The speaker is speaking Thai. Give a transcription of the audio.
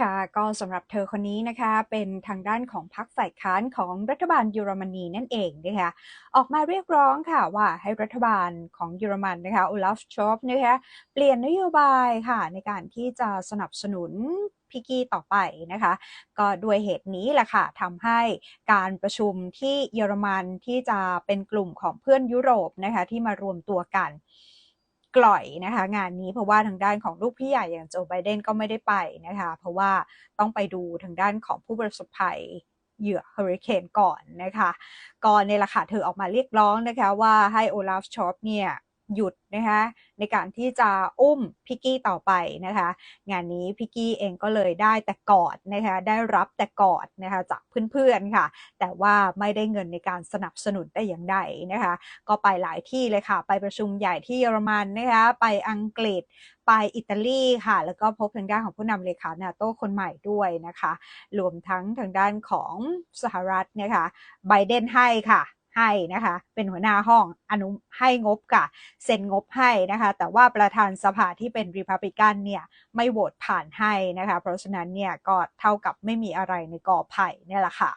ค่ะก็สำหรับเธอคนนี้นะคะเป็นทางด้านของพรรคฝ่ายค้านของรัฐบาลเยอรมนีนั่นเองนะคะออกมาเรียกร้องค่ะว่าให้รัฐบาลของเยอรมันนะคะโอลาฟชอปนะคะเปลี่ยนนโยบายค่ะในการที่จะสนับสนุนพิกกี้ต่อไปนะคะ ก็ด้วยเหตุนี้แหละค่ะทำให้การประชุมที่เยอรมันที่จะเป็นกลุ่มของเพื่อนยุโรปนะคะที่มารวมตัวกัน กล่อยนะคะงานนี้เพราะว่าทางด้านของลูกพี่ใหญ่อย่างโจไบเดนก็ไม่ได้ไปนะคะเพราะว่าต้องไปดูทางด้านของผู้ประสบภัยเหยื่อเฮอริเคนก่อนนะคะก่อนในราคาเธอออกมาเรียกร้องนะคะว่าให้โอลาฟชอปเนี่ย หยุดนะคะในการที่จะอุ้มพิกกี้ต่อไปนะคะ งานนี้พิกกี้เองก็เลยได้แต่กอดนะคะได้รับแต่กอดนะคะจากเพื่อนๆค่ะ แต่ว่าไม่ได้เงินในการสนับสนุนได้อย่างใดนะคะ ก็ไปหลายที่เลยค่ะ ไปประชุมใหญ่ที่เยอรมันนะคะไปอังกฤษไปอิตาลีค่ะ แล้วก็พบทางด้านของผู้นำเลขานาโต้คนใหม่ด้วยนะคะ รวมทั้งทางด้านของสหรัฐนะคะไบเดนให้ค่ะ ให้นะคะ เป็นหัวหน้าห้องอนุให้งบค่ะ เซ็นงบให้นะคะ แต่ว่าประธานสภาที่เป็นริพับลิกันเนี่ยไม่โหวตผ่านให้นะคะ เพราะฉะนั้นเนี่ยก็เท่ากับไม่มีอะไรในกอไผ่นี่แหละค่ะ